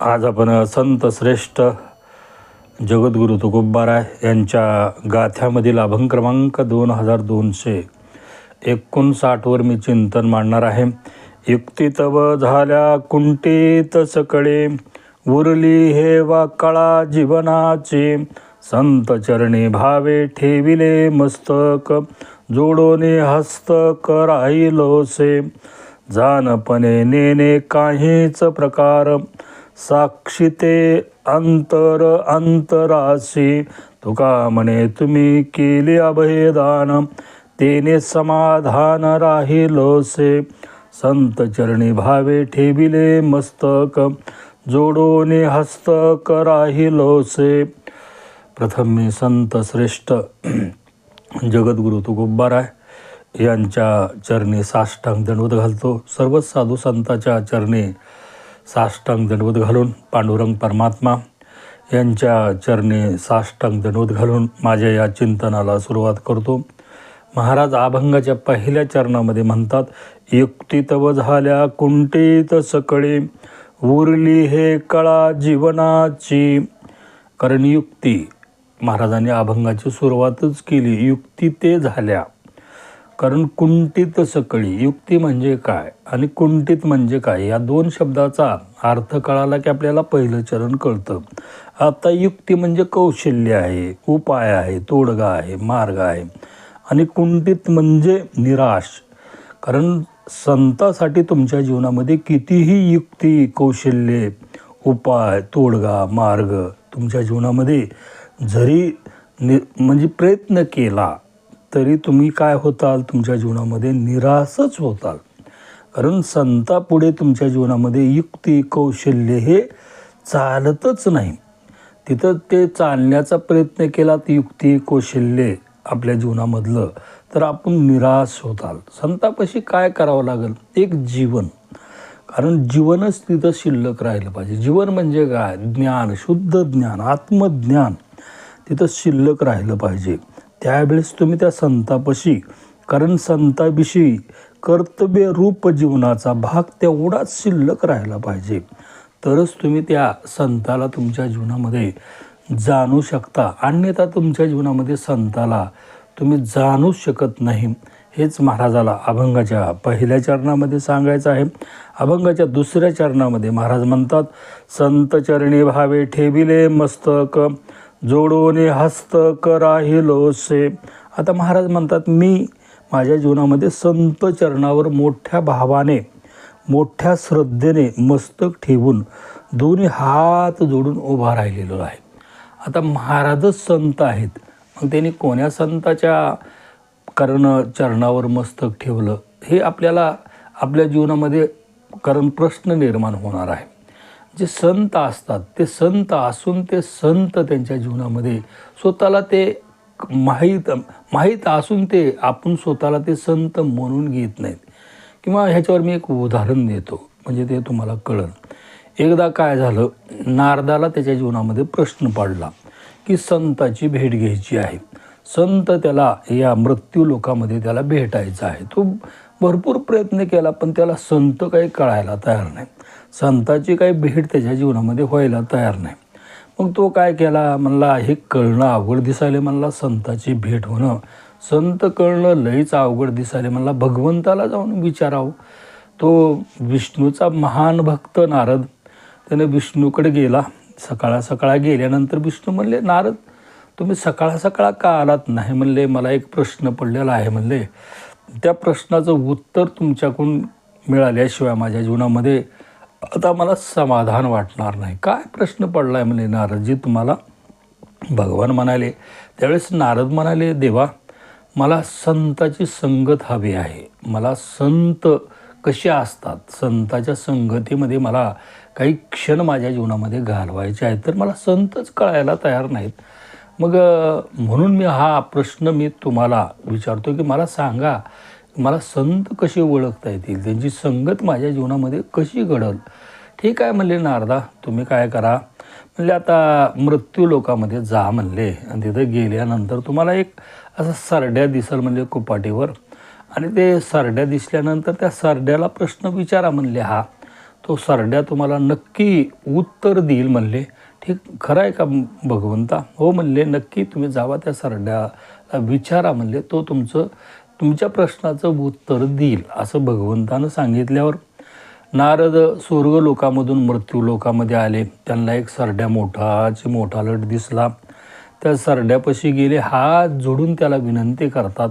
आज आपण संत श्रेष्ठ जगद्गुरु तुकोबाराय यांच्या गाथ्यामधील अभंग क्रमांक दोन हजार दोनशे एकोणसाठवर मी चिंतन मांडणार आहे. युक्ती तव झाल्या कुंटीत सकळे उरली हे वा कळा जीवनाचे. संत चरणी भावे ठेविले मस्तक जोडोने हस्तक लोसे जानपणे नेने काहीच प्रकार साक्षी ते अंतर अंतराशी. तुका म्हणे तुम्ही केले अभयदान तेने समाधान राहिलोसे संत चरणी भावे ठेविले मस्तक जोडोने हस्तक राहिलोसे प्रथम मी संत श्रेष्ठ जगद्गुरु तुकोबाराय यांच्या चरणी साष्टांग दंडवत घालतो. सर्वच साधू संताच्या चरणी साष्टांग दंडवत घालून पांडुरंग परमात्मा यांच्या चरणी साष्टांग दंडवत घालून माझ्या या चिंतनाला सुरुवात करतो. महाराज अभंगाच्या पहिल्या चरणामध्ये म्हणतात युक्तितव झाल्या कुंटीत सकळे उरली हे कळा जीवनाची. कारण युक्ती महाराजांनी अभंगाची सुरुवातच केली युक्ती ते झाल्या. कारण कुंठित सकळी युक्ती म्हणजे काय आणि कुंठित म्हणजे काय या दोन शब्दाचा अर्थ कळाला की आपल्याला पहिलं चरण कळतं. आता युक्ती म्हणजे कौशल्य आहे उपाय आहे तोडगा आहे मार्ग आहे. आणि कुंठित म्हणजे निराश. कारण संतासाठी तुमच्या जीवनामध्ये कितीही युक्ती कौशल्ये उपाय तोडगा मार्ग तुमच्या जीवनामध्ये जरी नि म्हणजे प्रयत्न केला तरी तुम्ही काय होताल? तुमच्या जीवनामध्ये निराशच होताल. कारण संतापुढे तुमच्या जीवनामध्ये युक्ती कौशल्य हे चालतच नाही. तिथं ते चालण्याचा प्रयत्न केला तर युक्ती कौशल्य आपल्या जीवनामधलं तर आपण निराश होताल. संतापाशी काय करावं लागेल? एक जीवन. कारण जीवनच तिथं शिल्लक राहिलं पाहिजे. जीवन म्हणजे काय? ज्ञान शुद्ध ज्ञान आत्मज्ञान तिथं शिल्लक राहिलं पाहिजे. त्यावेळेस तुम्ही त्या संतापशी कारण संताविषयी कर्तव्य रूप जीवनाचा भाग तेवढाच शिल्लक राहिला पाहिजे. तरच तुम्ही त्या संताला तुमच्या जीवनामध्ये जाणू शकता. अन्यथा तुमच्या जीवनामध्ये संताला तुम्ही जाणूच शकत नाही. हेच महाराजाला अभंगाच्या पहिल्या चरणामध्ये सांगायचं आहे. अभंगाच्या दुसऱ्या चरणामध्ये महाराज म्हणतात संत चरणी भावे ठेविले मस्तक जोडोने हस्तक राहिलोसे आता महाराज म्हणतात मी माझ्या जीवनामध्ये संत चरणावर मोठ्या भावाने मोठ्या श्रद्धेने मस्तक ठेवून दोन्ही हात जोडून उभा राहिलेलो आहे. आता महाराजच संत आहेत. मग त्यांनी कोण्या संताच्या कर्ण चरणावर मस्तक ठेवलं? हे आपल्याला आपल्या जीवनामध्ये कारण प्रश्न निर्माण होणार आहे. जे संत असतात ते संत असून ते संत त्यांच्या जीवनामध्ये. स्वतःला ते माहीत माहीत असून ते आपण स्वतःला ते संत म्हणून घेत नाहीत. किंवा ह्याच्यावर मी एक उदाहरण देतो म्हणजे ते तुम्हाला कळलं. एकदा काय झालं नारदाला त्याच्या जीवनामध्ये प्रश्न पडला की संताची भेट घ्यायची आहे. संत त्याला या मृत्यू लोकामध्ये त्याला भेटायचं आहे. तो भरपूर प्रयत्न केला पण त्याला संत काही कळायला तयार नाही. संताची काही भेट त्याच्या जीवनामध्ये व्हायला तयार नाही. मग तो काय केला? म्हणला हे कळणं अवघड दिसायला म्हणला संताची भेट होणं. संत कळणं लईच अवघड दिसायला म्हणला भगवंताला जाऊन विचारावं. तो विष्णूचा महान भक्त नारद त्याने विष्णूकडे गेला. सकाळा सकाळा गेल्यानंतर विष्णू म्हणले नारद तुम्ही सकाळा सकाळा का आलात नाही? म्हणले मला एक प्रश्न पडलेला आहे म्हणले. त्या प्रश्नाचं उत्तर तुमच्याकडून मिळाल्याशिवाय माझ्या जीवनामध्ये आता मला समाधान वाटणार नाही. काय प्रश्न पडला आहे म्हणजे नारदजी तुम्हाला? भगवान म्हणाले त्यावेळेस नारद म्हणाले देवा मला संताची संगत हवी आहे. मला संत कसे असतात? संताच्या संगतीमध्ये मला काही क्षण माझ्या जीवनामध्ये घालवायचे आहेत. तर मला संतच कळायला तयार नाहीत. मग म्हणून मी हा प्रश्न मी तुम्हाला विचारतो की मला सांगा मला संत कसे ओळखता येतील? त्यांची संगत माझ्या जीवनामध्ये कशी घडल? ठीक आहे म्हणले नारदा तुम्ही काय करा? म्हणले आता मृत्यू लोकामध्ये जा म्हणले. आणि तिथं गेल्यानंतर तुम्हाला एक असं सरड्या दिसल म्हणजे कुपाटीवर. आणि ते सरड्या दिसल्यानंतर त्या सरड्याला प्रश्न विचारा म्हणले हा तो सरड्या तुम्हाला नक्की उत्तर देईल म्हणले. ठीक खरं आहे का भगवंता? हो म्हणले नक्की तुम्ही जावा त्या सरड्याला विचारा म्हणले. तो तुमचं तुमच्या प्रश्नाचं उत्तर देईल असं भगवंतानं सांगितल्यावर नारद स्वर्ग लोकामधून मृत्यू लोकामध्ये आले. त्यांना एक सरड्या मोठाची मोठा लट दिसला. त्या सरड्यापाशी गेले हात जोडून त्याला विनंती करतात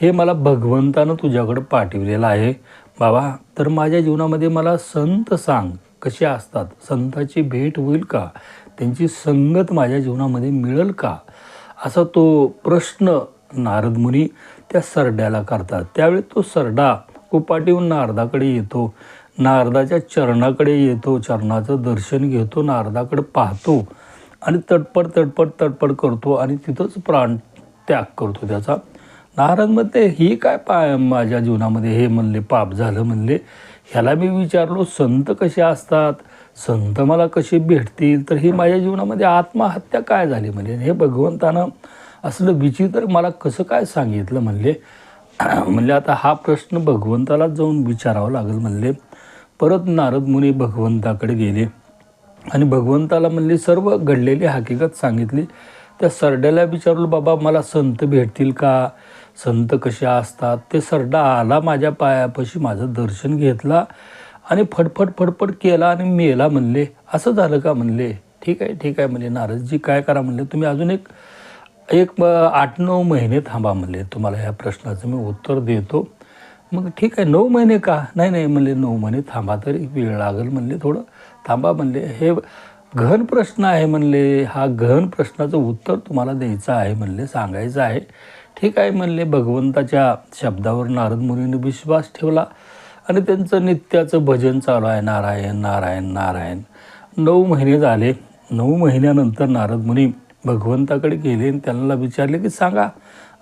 हे मला भगवंतानं तुझ्याकडं पाठवलेलं आहे. बाबा तर माझ्या जीवनामध्ये मला संत सांग कसे असतात? संताची भेट होईल का? त्यांची संगत माझ्या जीवनामध्ये मिळेल का? असा तो प्रश्न नारद मुनी त्या सरड्याला करतात. त्यावेळी तो सरडा कुपाटीहून नारदाकडे येतो. नारदाच्या चरणाकडे येतो. चरणाचं दर्शन घेतो. नारदाकडे पाहतो आणि तडपड तडपड तडपड करतो आणि तिथंच प्राण त्याग करतो त्याचा. नारद म्हणते ही काय पा माझ्या जीवनामध्ये हे म्हणले पाप झालं म्हणले. ह्याला मी विचारलो संत कसे असतात? संत मला कसे भेटतील? तर ही माझ्या जीवनामध्ये आत्महत्या काय झाली म्हणजे हे भगवंतानं असलं विचित्र मला कसं काय सांगितलं म्हणले? म्हणले आता हा प्रश्न भगवंताला जाऊन विचारावा लागेल म्हणले. परत नारद मुनी भगवंताकडे गेले. आणि भगवंताला म्हणले सर्व घडलेली हकीकत सांगितली. त्या सरड्याला विचारलं बाबा मला संत भेटतील का? संत कसे असतात? ते सरडा आला माझ्या पायापाशी माझं दर्शन घेतला आणि फटफट फटफट केला आणि मेला म्हणले असं झालं का? म्हणले ठीक आहे ठीक आहे. म्हणले नारदजी काय करा? म्हणले तुम्ही अजून एक एक आठ नऊ महिने थांबा म्हणले. तुम्हाला ह्या प्रश्नाचं मी उत्तर देतो. मग ठीक आहे नऊ महिने का? नाही नाही म्हणले नऊ महिने थांबा तरी वेळ लागेल म्हणले थोडं थांबा म्हणले. हे गहन प्रश्न आहे म्हणले. हा गहन प्रश्नाचं उत्तर तुम्हाला द्यायचं आहे म्हणले सांगायचं आहे. ठीक आहे म्हणले भगवंताच्या शब्दावर नारद मुनीने विश्वास ठेवला आणि त्यांचं नित्याचं भजन चालू आहे नारायण नारायण नारायण. नऊ महिने झाले. नऊ महिन्यानंतर नारद मुनी भगवंताकडे गेले आणि त्यांना विचारले की सांगा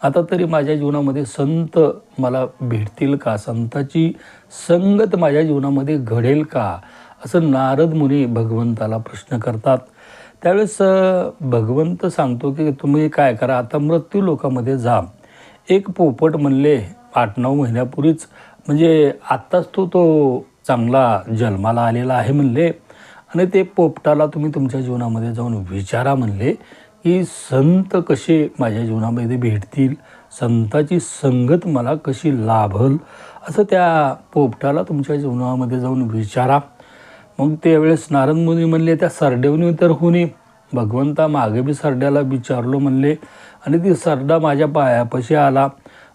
आता तरी माझ्या जीवनामध्ये संत मला भेटतील का? संताची संगत माझ्या जीवनामध्ये घडेल का? असं नारद मुनी भगवंताला प्रश्न करतात. त्यावेळेस भगवंत सांगतो की तुम्ही काय करा आता मृत्यू लोकामध्ये जा. एक पोपट म्हणले आठ नऊ महिन्यापूर्वीच म्हणजे आत्ताच तो तो चांगला जन्माला आलेला आहे म्हणले. आणि ते पोपटाला तुम्ही तुमच्या जीवनामध्ये जाऊन विचारा म्हणले. की संत कसे माझ्या जीवनामध्ये भेटतील? संताची संगत मला कशी लाभल? असं त्या पोपटाला तुमच्या जीवनामध्ये जाऊन विचारा. मग त्यावेळेस नारद मुनी म्हणले त्या सरडेवनी तर होणे भगवंता मागे बी सरड्याला विचारलो म्हणले आणि ती सरडा माझ्या पायापाशी आला.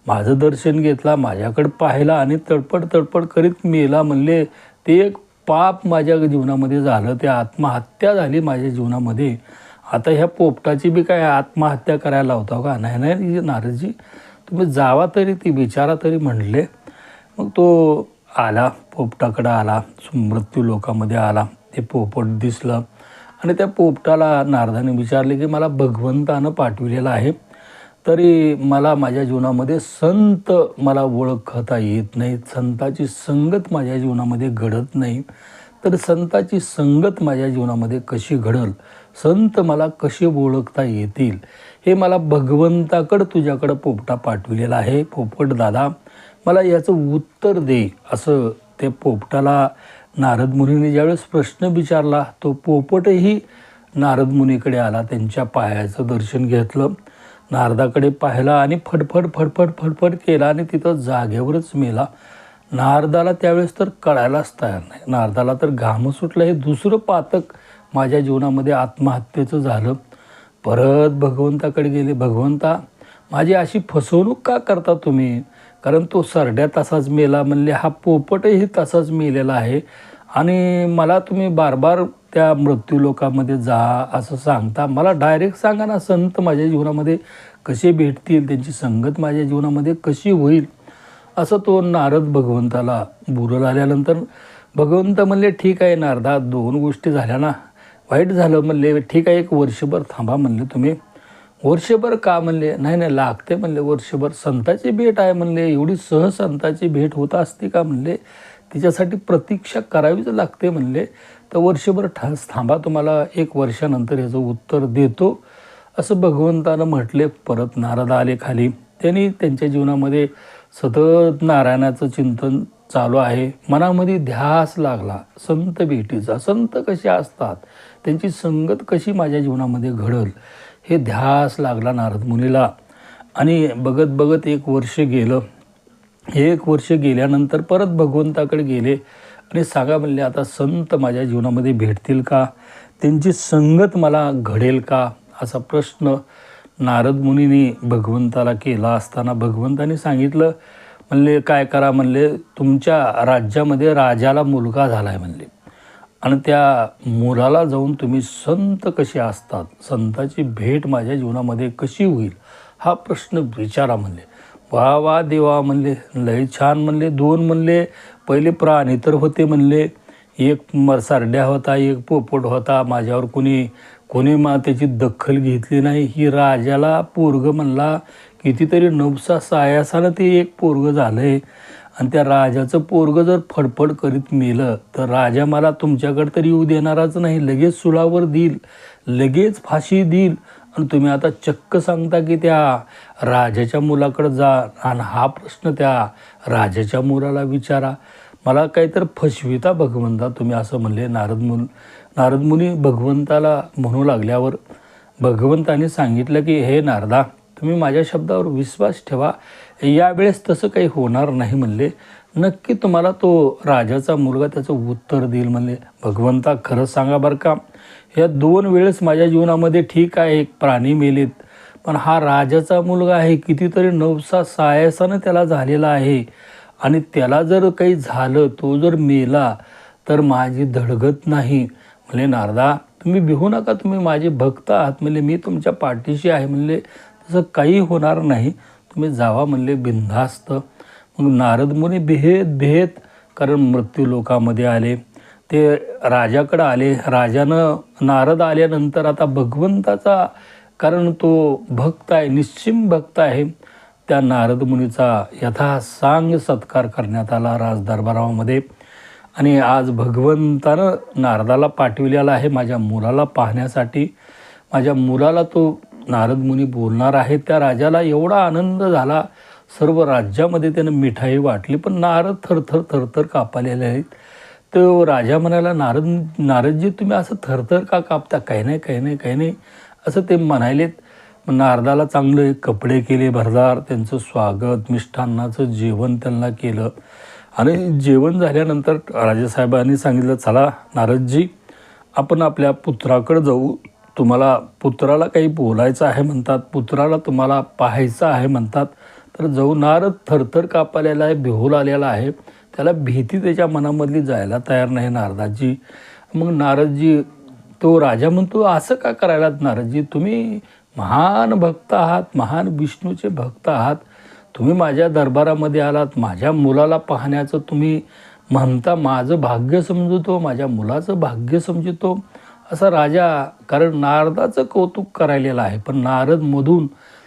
माझं दर्शन घेतला माझ्याकडे पाहिला आणि तडपड तडपड करीत मेला म्हणले ते एक पाप माझ्या जीवनामध्ये झालं. ते आत्महत्या झाली माझ्या जीवनामध्ये. आता ह्या पोपटाची बी काय आत्महत्या करायला होता का? नाही नाही नारदजी. तुम्ही जावा तरी ती विचारा तरी म्हणले. मग तो आला पोपटाकडं आला मृत्यू लोकामध्ये आला. ते पोपट दिसलं. आणि त्या पोपटाला नारदाने विचारले की मला भगवंतानं पाठविलेलं आहे. तरी मला माझ्या जीवनामध्ये संत मला ओळखता येत नाही संताची संगत माझ्या जीवनामध्ये घडत नाही. तर संताची संगत माझ्या जीवनामध्ये कशी घडल? संत मला कसे ओळखता येतील हे मला भगवंताकडं तुझ्याकडं पोपटा पाठविलेला आहे. पोपट दादा मला याचं उत्तर दे असं ते पोपटाला नारद मुनीने ज्यावेळेस प्रश्न विचारला तो पोपटही नारद मुनीकडे आला त्यांच्या पायाचं दर्शन घेतलं. नारदाकडे पाहिला आणि फडफड फडफड फडफड केला आणि तिथं जागेवरच मेला. नारदाला त्यावेळेस तर कळायलाच तयार नाही. नारदाला तर घाम सुटलं. हे दुसरं पातक माझ्या जीवनामध्ये आत्महत्येचं झालं. परत भगवंताकडे गेले. भगवंता माझी अशी फसवणूक का करता तुम्ही? कारण तो सरड्या तसाच मेला म्हणले हा पोपटही तसाच मेलेला आहे. आणि मला तुम्ही बार बार त्या मृत्यूलोकामध्ये जा असं सांगता. मला डायरेक्ट सांगा ना संत माझ्या जीवनामध्ये कसे भेटतील? त्यांची संगत माझ्या जीवनामध्ये कशी होईल? असं तो नारद भगवंताला बुरल आल्यानंतर भगवंत म्हणले ठीक आहे नारदा दोन गोष्टी झाल्या ना. वाईट झालं म्हणले ठीक आहे एक वर्षभर थांबा म्हणले तुम्ही. वर्षभर का म्हणले? नाही नाही लागते म्हणले वर्षभर. संताची भेट आहे म्हणले. एवढी सहज संताची भेट होत असते का म्हणले? तिच्यासाठी प्रतीक्षा करावीच लागते म्हणले. तर वर्षभर ठास थांबा तुम्हाला एक वर्षानंतर याचं उत्तर देतो. असं भगवंतानं म्हटले. परत नारद आले खाली. त्यांनी त्यांच्या जीवनामध्ये सतत नारायणाचं चिंतन चालू आहे. मनामध्ये ध्यास लागला. संत भेटीचा. संत कसे असतात? त्यांची संगत कशी माझ्या जीवनामध्ये घडल हे ध्यास लागला नारद मुनीला. आणि बघत बघत एक वर्ष गेलं. एक वर्ष गेल्यानंतर परत भगवंताकडे गेले. आणि सांगा म्हणले आता संत माझ्या जीवनामध्ये भेटतील का? त्यांची संगत मला घडेल का? असा प्रश्न नारद मुनीने भगवंताला केला असताना भगवंताने सांगितलं. म्हणले काय करा? म्हणले तुमच्या राज्यामध्ये राजाला मुलगा झाला आहे म्हणले. आणि त्या मुलाला जाऊन तुम्ही संत कसे असतात संताची भेट माझ्या जीवनामध्ये कशी होईल हा प्रश्न विचारा म्हणले. वा वा देवा म्हणले लय छान म्हणले दोन म्हणले पहिले प्राणी तर होते म्हणले एक मरसारड्या होता एक पोपट होता माझ्यावर कोणी कोणी मा त्याची दखल घेतली नाही ही राजाला पोरग म्हणला कितीतरी नवसा सायासानं ते एक पोरग झालं आहे आणि त्या राजाचं पोरग जर फडफड करीत मेलं तर राजा मला तुमच्याकडे तरी येऊ देणाराच नाही. लगेच सुलावर देईल लगेच फाशी देईल. आणि तुम्ही आता चक्क सांगता की त्या राजाच्या मुलाकडे जा आणि हा प्रश्न त्या राजाच्या मुलाला विचारा. मला काहीतरी फसविता भगवंता तुम्ही असं म्हणले. नारद मुन नारद मुनी भगवंताला म्हणू लागल्यावर भगवंताने सांगितलं की हे नारदा तुम्ही माझ्या शब्दावर विश्वास ठेवा. यावेळेस तसं काही होणार नाही म्हणले. नक्की तुम्हाला तो राजाचा मुलगा त्याचं उत्तर देईल म्हणले. भगवंता खरंच सांगा बरं का. या दोन वेळेस माझ्या जीवनामध्ये ठीक आहे एक प्राणी मेलेत. पण हा राजाचा मुलगा आहे कितीतरी नवसा सायसानं त्याला झालेला आहे. आणि त्याला जर काही झालं तो जर मेला तर माझी धडगत नाही. म्हणले नारदा तुम्ही भिहू नका तुम्ही माझे भक्त आहात म्हणले. मी तुमच्या पाठीशी आहे म्हणले. तसं काही होणार नाही. तुम्ही जावा म्हणले बिनधास्त. मग नारद मुनी भेद भेद कारण मृत्यू लोकामध्ये आले. ते राजाकडं आले. राजानं नारद आल्यानंतर आता भगवंताचा कारण तो भक्त आहे निश्चिम भक्त आहे त्या नारद मुनीचा यथासांग सत्कार करण्यात आला राजदरबारामध्ये. आणि आज भगवंतानं नारदाला पाठविलेला आहे माझ्या मुलाला पाहण्यासाठी. माझ्या मुलाला तो नारद मुनी बोलणार आहे त्या राजाला एवढा आनंद झाला सर्व राज्यामध्ये त्यानं मिठाई वाटली पण नारद थरथर थरथर कापालेले आहेत. तो राजा म्हणाला नारद नारदजी तुम्ही असं थरथर का कापता? काही नाही काही नाही काही नाही. असं ते म्हणायलेत नारदाला चांगले कपडे केले भरदार त्यांचं स्वागत मिष्ठान्नाचं जेवण त्यांना केलं. आणि जेवण झाल्यानंतर राजेसाहेबांनी सांगितलं चला नारदजी आपण आपल्या पुत्राकडे जाऊ. तुम्हाला पुत्राला काही बोलायचं आहे म्हणतात पुत्राला तुम्हाला पाहायचं आहे म्हणतात तर जाऊ नारद थरथर कापालेला आहे बिहोल आलेला आहे त्याला भीती त्याच्या मनामधली जायला तयार नाही नारदाजी. मग नारदजी तो राजा म्हणतो असं का करायला नारदजी? तुम्ही महान भक्त आहात महान विष्णूचे भक्त आहात. तुम्ही माझ्या दरबारामध्ये आलात माझ्या मुलाला पाहण्याचं तुम्ही म्हणता माझं भाग्य समजतो माझ्या मुलाचं भाग्य समजतो. असा राजा कारण नारदाचं कौतुक करायलेलं आहे पण नारदमधून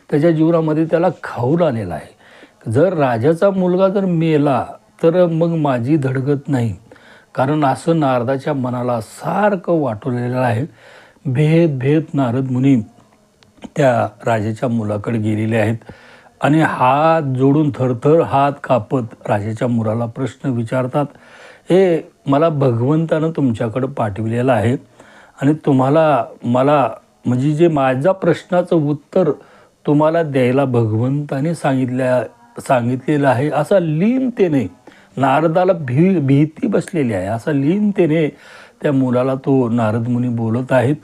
त्याच्या जीवनामध्ये त्याला खाऊन आलेला आहे. जर राजाचा मुलगा जर मेला तर मग माझी धडगत नाही. कारण असं नारदाच्या मनाला सारखं वाटवलेलं आहे. भेद भेद नारद मुनी त्या राजाच्या मुलाकडे गेलेले आहेत. आणि हात जोडून थरथर हात कापत राजाच्या मुलाला प्रश्न विचारतात हे मला भगवंतानं तुमच्याकडं पाठविलेलं आहे. आणि तुम्हाला मला म्हणजे जे माझ्या प्रश्नाचं उत्तर तुम्हाला द्यायला भगवंताने सांगितल्या सांगितलेलं आहे असा लीनतेने नारदाला भी भीती बसलेली आहे असा लीनतेने त्या मुलाला तो नारद मुनी बोलत आहेत.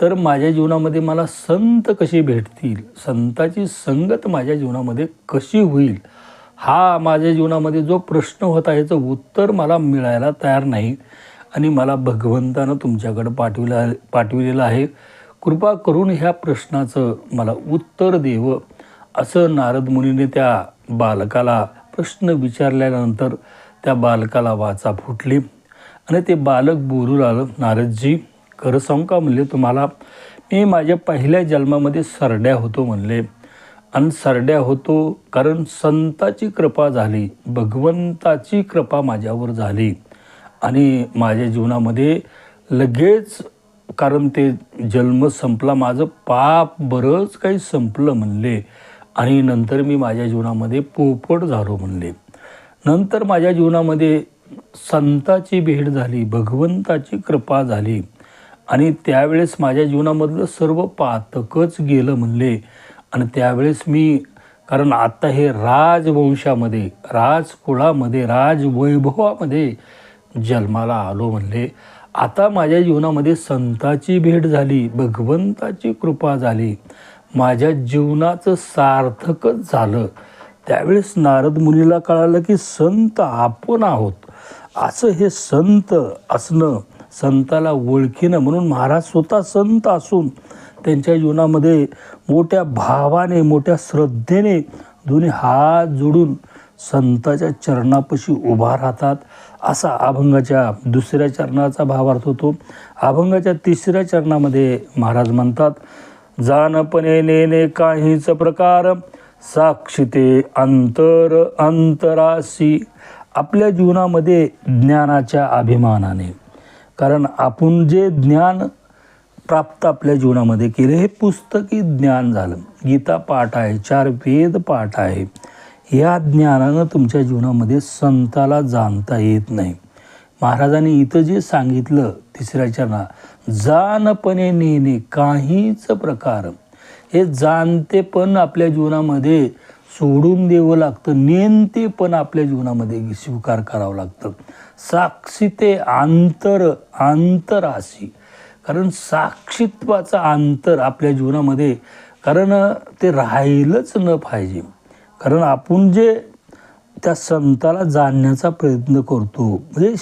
तर माझ्या जीवनामध्ये मला संत कसे भेटतील? संताची संगत माझ्या जीवनामध्ये कशी होईल? हा माझ्या जीवनामध्ये जो प्रश्न होता याचं उत्तर मला मिळायला तयार नाही आणि मला भगवंतानं तुमच्याकडं पाठविला पाठविलेलं आहे. कृपा करून ह्या प्रश्नाचं मला उत्तर देवं. असं नारद मुनीने त्या बालकाला प्रश्न विचारल्यानंतर त्या बालकाला वाचा फुटली. आणि ते बालक बोलू लागलं नारदजी खरं सांगू का? म्हणले तुम्हाला मी माझ्या पहिल्या जन्मामध्ये सरड्या होतो म्हणले. आणि सरड्या होतो कारण संताची कृपा झाली भगवंताची कृपा माझ्यावर झाली. आणि माझ्या जीवनामध्ये लगेच कारण ते जन्म संपला माझं पाप बरंच काही संपलं म्हणले. आणि नंतर मी माझ्या जीवनामध्ये पोपट झालो म्हणले. नंतर माझ्या जीवनामध्ये संताची भेट झाली भगवंताची कृपा झाली. आणि त्यावेळेस माझ्या जीवनामधलं सर्व पातकच गेलं म्हणले. आणि त्यावेळेस मी कारण आत्ता हे राजवंशामध्ये राजकुळामध्ये राजवैभवामध्ये जन्माला आलो म्हणले. आता माझ्या जीवनामध्ये संताची भेट झाली भगवंताची कृपा झाली. माझ्या जीवनाचं सार्थकच झालं. त्यावेळेस नारद मुनीला कळालं की संत आपण आहोत. असं हे संत असणं संताला ओळखीनं म्हणून महाराज स्वतः संत असून त्यांच्या जीवनामध्ये मोठ्या भावाने मोठ्या श्रद्धेने दोन्ही हात जोडून संताच्या चरणापाशी उभा राहतात. असा अभंगाच्या दुसऱ्या चरणाचा भावार्थ होतो. अभंगाच्या तिसऱ्या चरणामध्ये महाराज म्हणतात जाणपणे नेने काहीच प्रकार साक्षिते अंतर अंतराशी आपल्या जीवनामध्ये ज्ञानाच्या अभिमानाने. कारण आपण जे ज्ञान प्राप्त आपल्या जीवनामध्ये केले हे पुस्तकी ज्ञान झालं. गीता पाठ आहे चार वेद पाठ आहे. या ज्ञानानं तुमच्या जीवनामध्ये संताला जाणता येत नाही. महाराजांनी इथं जे सांगितलं तिसऱ्या चरणा जानपणे नेणे काहीच प्रकार. हे जाणते पण आपल्या जीवनामध्ये सोडून द्यावं लागतं नेणते पण आपल्या जीवनामध्ये स्वीकार करावं लागतं. साक्षी ते आंतर आंतराशी कारण साक्षित्वाचं अंतर आपल्या जीवनामध्ये कारण ते राहिलंच न पाहिजे. कारण आपण जे त्या संताला जाणण्याचा प्रयत्न करतो म्हणजे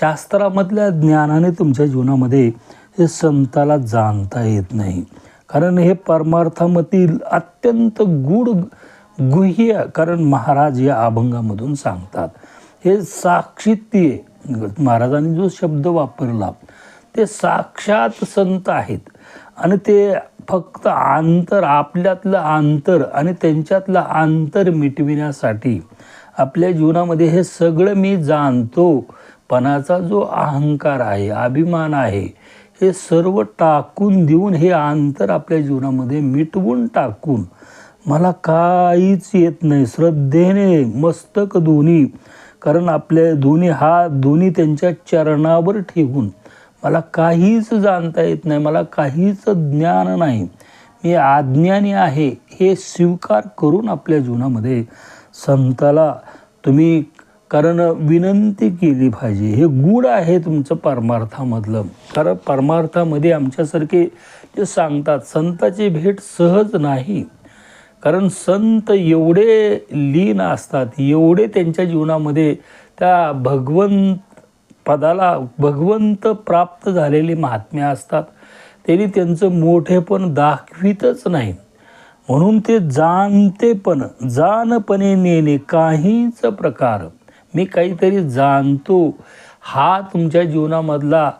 शास्त्रामधल्या ज्ञानाने तुमच्या जीवनामध्ये हे संताला जाणता येत नाही. कारण हे परमार्थामधील अत्यंत गूढ गुह्य कारण महाराज या अभंगामधून सांगतात. हे साक्षित्य महाराजांनी जो शब्द वापरला ते साक्षात संत आहेत. आणि ते फक्त आंतर आपल्यातलं अंतर आणि त्यांच्यातलं अंतर मिटविण्यासाठी आपल्या जीवनामध्ये हे सगळं मी जाणतो. पणाचा जो अहंकार आहे अभिमान आहे हे सर्व टाकून देऊन हे अंतर आपल्या जीवनामध्ये मिटवून टाकून मला काहीच येत नाही. श्रद्धेने मस्तक दोन्ही कारण आपले दोन्ही हात दोन्ही त्यांच्या चरणावर ठेवून मला काहीच जाणता येत नाही मला काहीच ज्ञान नाही. मी आज्ञानी आहे हे स्वीकार करून आपल्या जीवनामध्ये संताला तुम्ही कारण विनंती केली पाहिजे. हे गुढ आहे तुमचं परमार्थामधलं. कारण परमार्थामध्ये आमच्यासारखे जे सांगतात संताची भेट सहज नाही. कारण संत एवढे लीन असतात एवढे त्यांच्या जीवनामध्ये त्या भगवंत पदाला भगवंत प्राप्त झालेली महात्म्या असतात. त्यांनी त्यांचं मोठेपण दाखवितच नाही म्हणून ते जाणते पण जानपणे नेणे काहीच प्रकार. मी काहीतरी जाणतो. हा तुमच्या जीवनामधला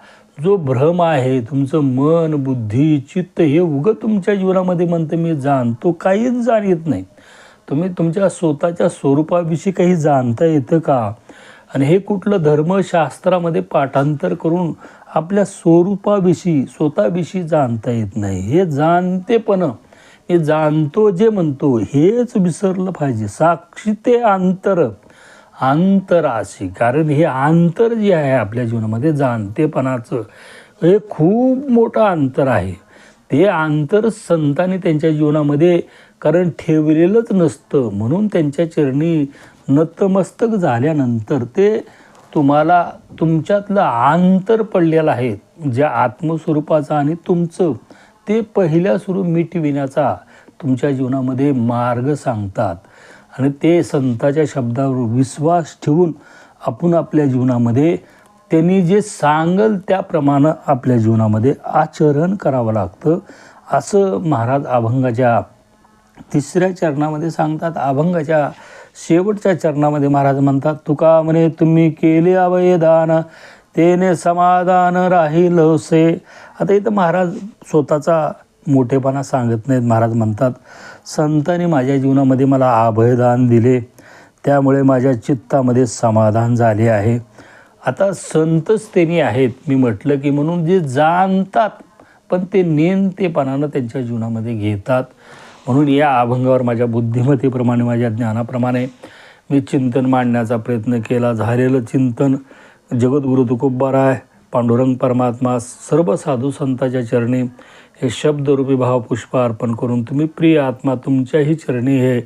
जो भ्रम आहे तुमचं मन बुद्धी चित्त हे उगं तुमच्या जीवनामध्ये म्हणतं मी जाणतो. काहीच जाणत नाही. तुम्ही तुमच्या स्वतःच्या स्वरूपाविषयी काही जाणता येतं का? आणि हे कुठलं धर्मशास्त्रामध्ये पाठांतर करून आपल्या स्वरूपाविषयी स्वतःविषयी जाणता येत नाही. हे जाणतेपण हे जाणतो जे म्हणतो हेच विसरलं पाहिजे. साक्षी ते अंतर आंतराशी कारण हे आंतर जे आहे आपल्या जीवनामध्ये जाणतेपणाचं हे खूप मोठं अंतर आहे. ते अंतर संतांनी त्यांच्या जीवनामध्ये कारण ठेवलेलंच नसतं. म्हणून त्यांच्या चरणी नतमस्तक झाल्यानंतर ते तुम्हाला तुमच्यातलं आंतर पडलेलं आहे ज्या आत्मस्वरूपाचं आणि तुमचं ते पहिल्या सुरू मिटविण्याचा तुमच्या जीवनामध्ये मार्ग सांगतात. आणि ते संताच्या शब्दावर विश्वास ठेवून आपण आपल्या जीवनामध्ये त्यांनी जे सांगल त्याप्रमाणे आपल्या जीवनामध्ये आचरण करावं लागतं. असं महाराज अभंगाच्या तिसऱ्या चरणामध्ये सांगतात. अभंगाच्या शेवटच्या चरणामध्ये महाराज म्हणतात तुका म्हणे तुम्ही केले अवयदान तेने समाधान राहील से. आता इथं महाराज स्वतःचा मोठेपणा सांगत नाहीत. महाराज म्हणतात संतांनी माझ्या जीवनामध्ये मला अभयदान दिले. त्यामुळे माझ्या चित्तामध्ये समाधान झाले आहे. आता संतच त्यांनी आहेत. मी म्हटलं की म्हणून जे जाणतात पण ते नेमतेपणानं त्यांच्या जीवनामध्ये घेतात. म्हणून या अभंगावर माझ्या बुद्धिमत्तेप्रमाणे माझ्या ज्ञानाप्रमाणे मी चिंतन मांडण्याचा प्रयत्न केला. झालेलं चिंतन जगद्गुरु तुकोबाराय पांडुरंग परमात्मा सर्व साधू संतांच्या चरणी हे शब्दरूपी भावपुष्प अर्पण करून तुम्ही प्रिय आत्मा तुमच्याही चरणी हे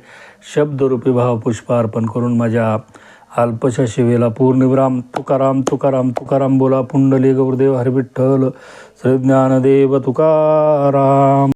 शब्दरूपी भावपुष्प अर्पण करून माझ्या अल्पशा शिवेला पूर्णविराम. तुकाराम तुकाराम तुकाराम बोला पुंडली गौरदेव हरविठ्ठल. श्री ज्ञानदेव तुकाराम.